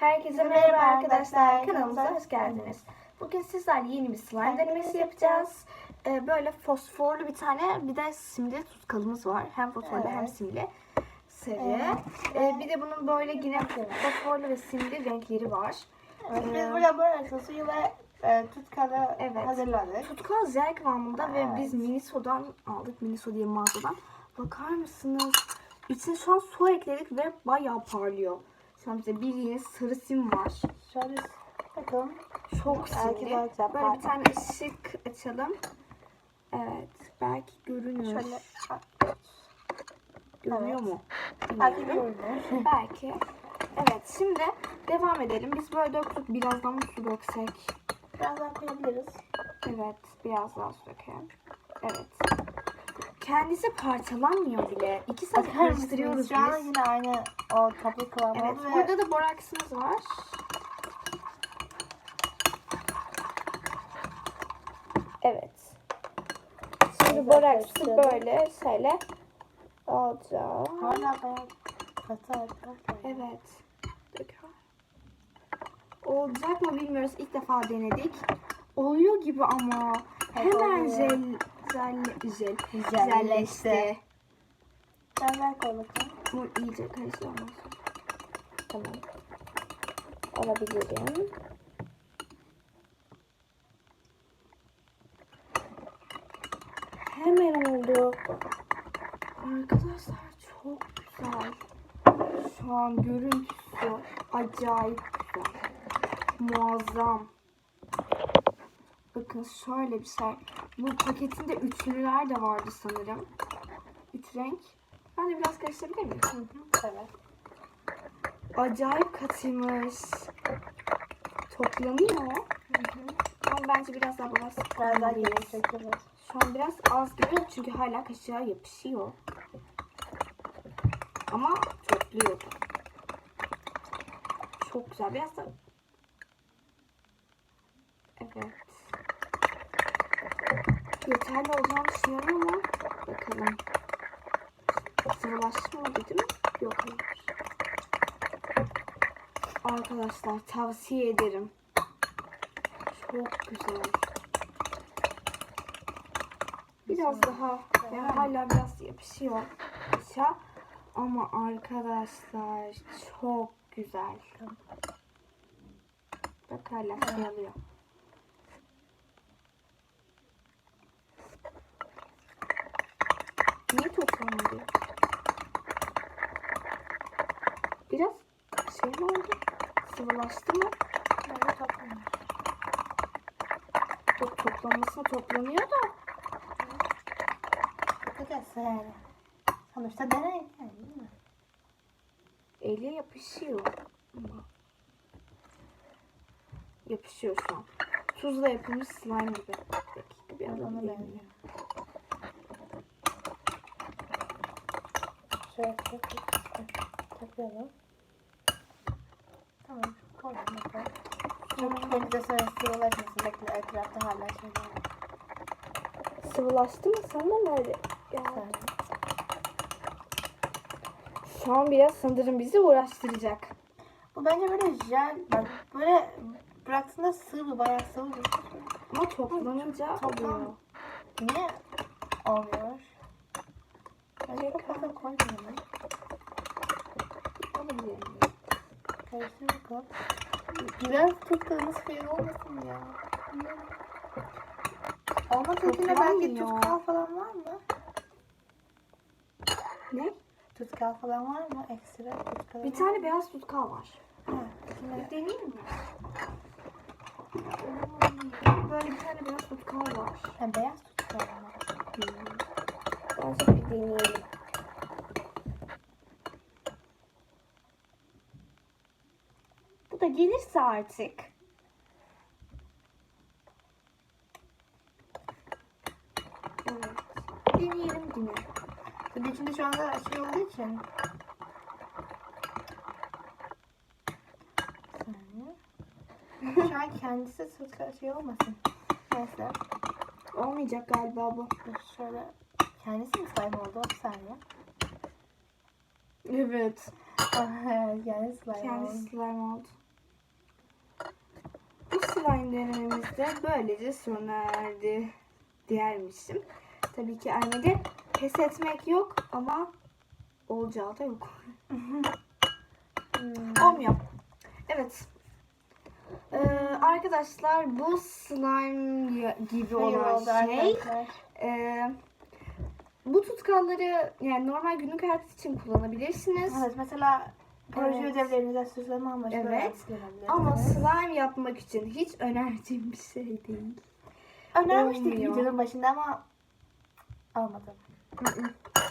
Herkese merhaba arkadaşlar. Kanalımıza hoş geldiniz. Bugün sizlerle yeni bir slime denemesi yapacağız. Ee, böyle fosforlu bir tane bir de simli tutkalımız var. Hem fosforlu hem Evet. simli sarı. Ee, bir de bunun böyle yine fosforlu ve simli renkleri var. Evet, Ee, biz burada böyle suyu ve e, tutkalı Evet. hazırladık. Tutkal jel kıvamında ve Evet. biz Miniso'dan aldık. Miniso diye mağazadan. Bakar mısınız? İçine şu an su ekledik ve bayağı parlıyor. An bize bildiğiniz sarı sim var. Şöyle bakalım. Çok güzel Böyle bir tane ışık açalım. Evet. Belki görünür. Şöyle Görünüyor Evet. mu? belki görünür. Belki. Evet şimdi devam edelim. Biz böyle döktük. Birazdan mı su döksek? Biraz daha koyabiliriz. Evet. Biraz daha su dökelim. Evet. Kendisi parçalanmıyor bile. İki saat Bakar karıştırıyoruz mısınız? Şu an biz. yine aynı o toplu kıvamı Evet. ve Burada da boraksımız var. Evet. Şimdi boraksı karıştırdım. böyle şöyle alacağım. hala bayağı katı arkadaşlar. Evet. Tekrar. Olacak mı bilmiyoruz. İlk defa denedik. Oluyor gibi ama. Evet, Hemen oluyor. jel, jel, Jelleşti. jelleşti. Biraz daha koy bakalım. Bu iyice karıştırmaz. Tamam. Alabilirim. Hemen oldu. Arkadaşlar çok güzel. Şu an görüntüsü acayip güzel. Muazzam. Bakın şöyle bir şey. Bu paketinde üçlüler de vardı sanırım. Üç renk. Ben de biraz karıştırabilir miyim? Hı hı. Evet. Acayip katıymış. Toplanıyor. Ama bence biraz daha biraz Biraz daha çekiyoruz. Şu an biraz az gibi çünkü hala kaşığa yapışıyor. Ama topluyor. Çok güzel. Biraz da Evet. Yeterli olacağını düşünüyorum ama bakalım. Sıvılaştı mı dedim? Yok hayır. Arkadaşlar tavsiye ederim. Çok güzel. Biraz daha yani hala biraz yapışıyor aşağı ama arkadaşlar çok güzel. Bak hala şey alıyor. Niye toplanmadı? Biraz şey mi oldu? Sıvılaştı mı? Böyle toplanıyor. Yok toplanmasına toplanıyor da. Bakacağız yani. Sonuçta deney yani değil mi? Ele yapışıyor. Ama. Yapışıyor şu an. Tuzla yapılmış slime gibi. Dakika bir alabilir benziyor. Şöyle takıyorum. Tamam. Koydum bakalım. Belli de sonra sıvılaşmasın. Bekle etrafta hala şeyler var. Sıvılaştı mı? Sen de mi öyle? Ya. Şu an biraz sanırım bizi uğraştıracak. Bu bence böyle jel. Bak böyle bıraktığında sıvı bayağı sıvı bir şey. Ama toplanınca Toplam- oluyor. Niye olmuyor? Bence çok fazla koymuyorum. Alabilir miyim? Karıştır bakalım. Biraz tutkalımız şey olmasın ya. Olma şeklinde belki tutkal falan var mı? Ne? Tutkal falan var mı? Ekstra tutkal. Bir tane beyaz tutkal var. Ha, Bir deneyeyim mi? Böyle bir tane beyaz tutkal var. Ha, beyaz tutkal mı? Bence bir deneyelim. Bu da gelirse artık. Evet. Deneyelim yine. Tabii içinde şu anda şey olduğu için. Şu an kendisi şey olmasın. Neyse. Olmayacak galiba bu. Şöyle. Kendisi mi slime oldu? Bir saniye. Evet. Yani slime Kendi oldu. slime oldu. Slime denememiz de böylece sona erdi diyermişim. Tabii ki annede pes etmek yok ama olacağı da yok. Hmm. Olmuyor. Evet. Ee, arkadaşlar bu slime gibi Hayır olan oldu şey arkadaşlar. e, bu tutkalları yani normal günlük hayat için kullanabilirsiniz. Evet mesela proje Evet. ödevlerinize süsleme amaçlı Evet. Ama slime yapmak için hiç önerdiğim bir şey değil. önermiştik olmuyor. videonun başında ama olmadı.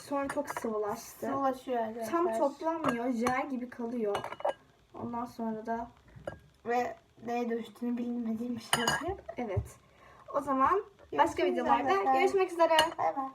Sonra çok sıvılaştı. Sıvılaşıyor arkadaşlar. Tam toplanmıyor, jel gibi kalıyor. Ondan sonra da Ve neye dönüştüğünü bilmediğim bir şey evet. O zaman başka Görüşürüz videolarda arkadaşlar. görüşmek üzere. Bay bay.